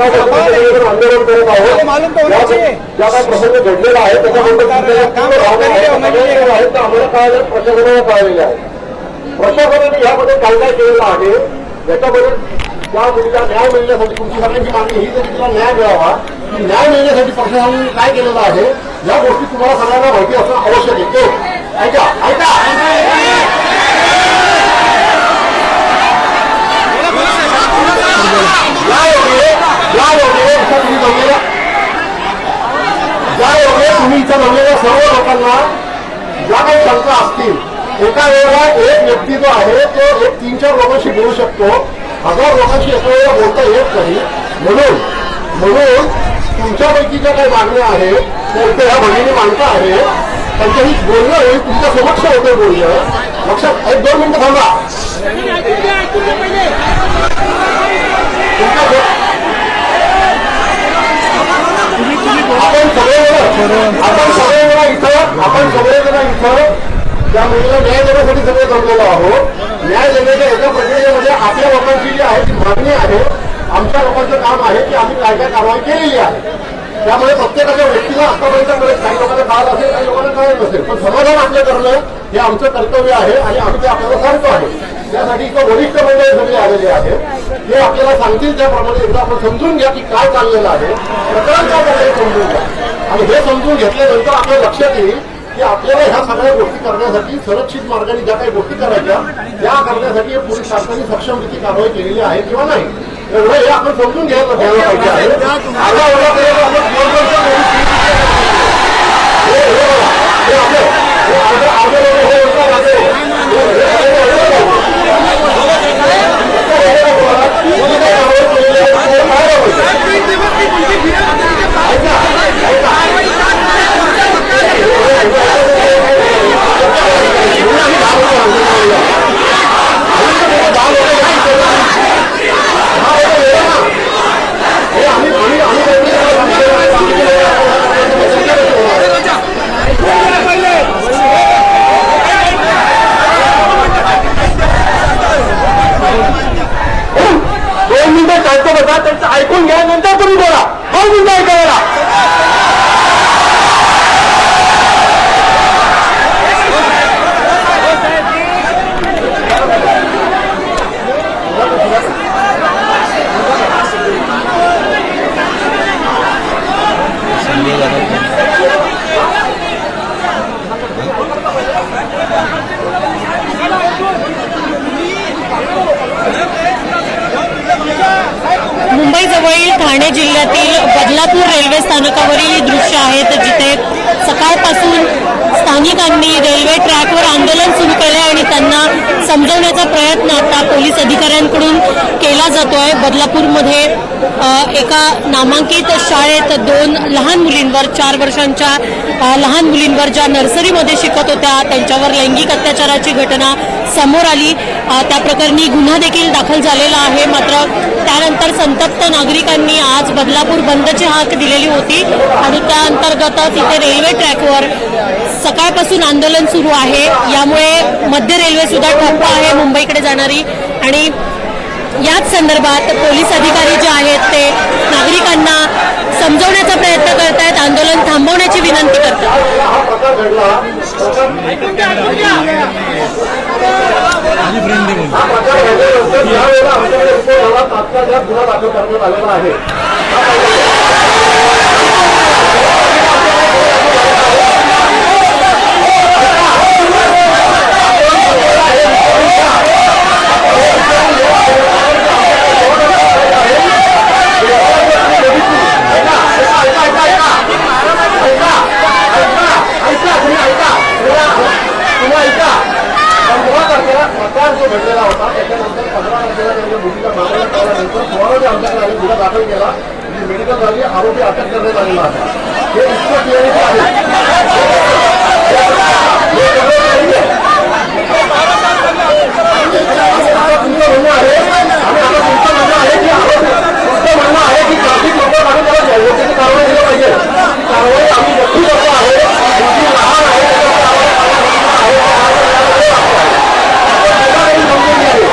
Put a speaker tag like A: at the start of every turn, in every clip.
A: आंदोलन करत आहोत ज्या काही प्रसंग घडलेला आहे त्याच्याबद्दल त्या आम्हाला कळाल्या प्रशासनाला कळालेल्या आहेत प्रशासनाने यामध्ये काय काय केलेलं आहे? याच्यामध्ये त्या मुलीला न्याय मिळण्यासाठी तुमची सगळ्यांची मागणी ही तरी तिला न्याय मिळावा की न्याय मिळण्यासाठी प्रशासनाने काय केलेलं आहे? या गोष्टी तुम्हाला सगळ्यांना माहिती असणं आवश्यक आहे. ऐका ऐका यायोगे यायोगे इथं तुम्ही जमलेल्या यायोगे तुम्ही इथं जमलेल्या सर्व लोकांना ज्या काही शंका असतील एका वेळेला एक व्यक्ती जो आहे तो एक तीन चार लोकांशी बोलू शकतो. हजार लोकांशी एका वेळेला बोलता येत नाही. म्हणून म्हणून तुमच्यापैकी ज्या काही मागण्या आहेत त्या इथे ह्या भगिनी मांडता आहे त्यांच्याही बोलणं होईल तुमच्या समक्ष होतं बोलणं. लक्षात एक दोन मिनिटं थांबा. आपण सगळेजण आपण सगळेजण इथं आपण सगळेजण इथं त्या मुलीला न्याय देण्यासाठी सगळे जमलेलो आहोत. न्याय देण्याच्या एका प्रक्रियेमध्ये आपल्या लोकांची जी आहे ती मागणी आहे आमच्या लोकांचं काम आहे की आम्ही काय काय कारवाई केलेली आहे. त्यामुळे प्रत्येकाच्या व्यक्तीला आतापर्यंत कळेल काही लोकांना कळत असेल काही लोकांना कळत नसेल. पण समाधान आपलं करणं हे आमचं कर्तव्य आहे आणि आम्ही ते आपल्याला सांगतो आहे. त्यासाठी इथं वरिष्ठ मंडळी सगळे आलेले आहेत ते आपल्याला सांगतील त्याप्रमाणे एकदा आपण समजून घ्या की काय चाललेलं आहे. प्रकरण काय चाललंय समजून घ्या. आणि हे समजून घेतल्यानंतर आपल्या लक्षात येईल की आपल्याला ह्या सगळ्या गोष्टी करण्यासाठी सुरक्षित मार्गाने ज्या काही गोष्टी करायच्या त्या करण्यासाठी पोलीस शासनाने सक्षमरित्या कारवाई केलेली आहे किंवा नाही? एवढं हे आपण समजून घ्यायला घ्यायला पाहिजे आहे आता एवढ्यापर्यंत आपण दोन वर्ष हे- हे बघा, हे आपले- हे अर्धे- अर्धे लोकं हे बोलतात, अर्धे- हे- हे- हे- हे- हे बघा. तुम्ही काय कारवाई केलेली आहे, ते पाहायला पाहिजे. ऐका, ऐका. हे आम्ही आम्ही आम्ही दोन मिनिटं चालतो बघा त्यांचं ऐकून घ्या नंतर तुम्ही बोला दोन मिनिटं ऐकायला
B: जवळील ठाणे जिल्ह्यातील बदलापूर रेल्वे स्थानकावरील दृश्य आहेत जिथे सकाळपासून स्थानिकांनी रेल्वे ट्रॅकवर आंदोलन सुरू केले आणि त्यांना समजवण्याचा प्रयत्न आता पोलीस अधिकाऱ्यांकडून केला जातोय. बदलापूरमध्ये एका नामांकित शाळेत दोन लहान मुलींवर चार वर्षांच्या लहान मुलींवर ज्या नर्सरीमध्ये शिकत होत्या त्यांच्यावर लैंगिक अत्याचाराची घटना समोर आली. त्या प्रकरणी गुन्हा देखील दाखल झालेला आहे. मात्र त्यानंतर संतप्त नागरिकांनी आज बदलापूर बंदची हाक दिलेली होती आणि त्या अंतर्गतच इथे रेल्वे ट्रॅकवर सकाळपासून आंदोलन सुरू आहे. यामुळे मध्य रेल्वे सुद्धा ठप्प आहे मुंबईकडे जाणारी. आणि याच संदर्भात पोलीस अधिकारी जे आहेत ते नागरिकांना समजवण्याचा प्रयत्न करत आहेत आंदोलन थांबवण्याची विनंती करतात.
A: हा प्रकार घडला आहे हा प्रकार घडल्यानंतर यावेळेला आमच्याकडे रिपोर्ट झाला तात्काळ यात गुन्हा दाखल करण्यात आलेला आहे ऐका ऐका ऐका ऐका ऐका ऐका तुम्ही ऐका तुम्ही ऐका पंधरा तारखेला प्रकार जो घडलेला होता त्याच्यानंतर पंधरा तारखेला त्यांच्या मुलीला मारण्यात आल्यानंतर सोळावे आमच्याकडे आले गुन्हा दाखल केला मेडिकल झाली आरोपी अटक करण्यात आलेला आहे हे इतकं क्लिअरिटी आहे हे सगळं नाहीये. आता तुमचं म्हणणं आहे आणि आता तुमचं म्हणणं आहे की आरोपी तुमचं म्हणणं आहे की ट्रॅफिक लोक काढून त्याला योग्य कारवाई केली पाहिजे ती कारवाई आम्ही नक्की करतो आहे मुलगी लहान आहे त्याच्यावर कारवाई करणार आहे. त्याला काही समजून घ्यावे.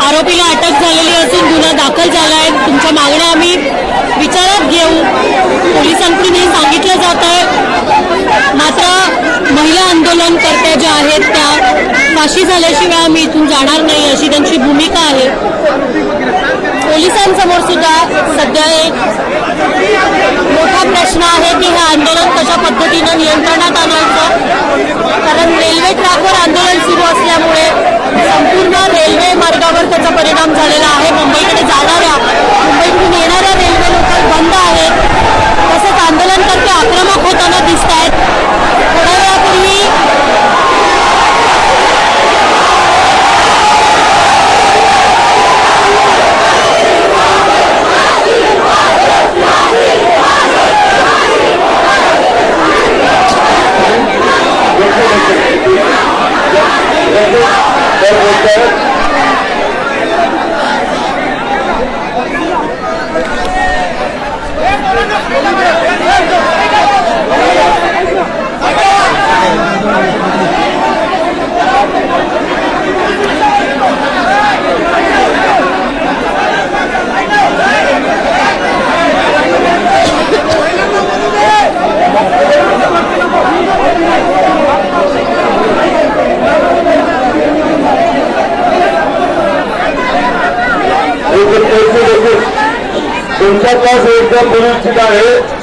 B: आरोपीला अटक झालेली असून गुन्हा दाखल झाला आहे. तुमच्या मागण्या आम्ही विचारात घेऊ. पोलिसांकडून हे सांगितलं जात आहे. मात्र महिला आंदोलनकर्त्या ज्या आहेत त्या फाशी झाल्याशिवाय आम्ही इथून जाणार नाही अशी त्यांची भूमिका आहे. पोलिसांसमोर सुद्धा सध्या एक मोठा प्रश्न आहे की हे आंदोलन कशा पद्धतीनं नियंत्रणात आणायचं? कारण रेल्वे ट्रॅकवर आंदोलन सुरू असल्यामुळे संपूर्ण रेल्वे मार्गावर त्याचा परिणाम झालेला आहे. मुंबईकडे
A: जाणार better क्लास एकदम सुरक्षित आहे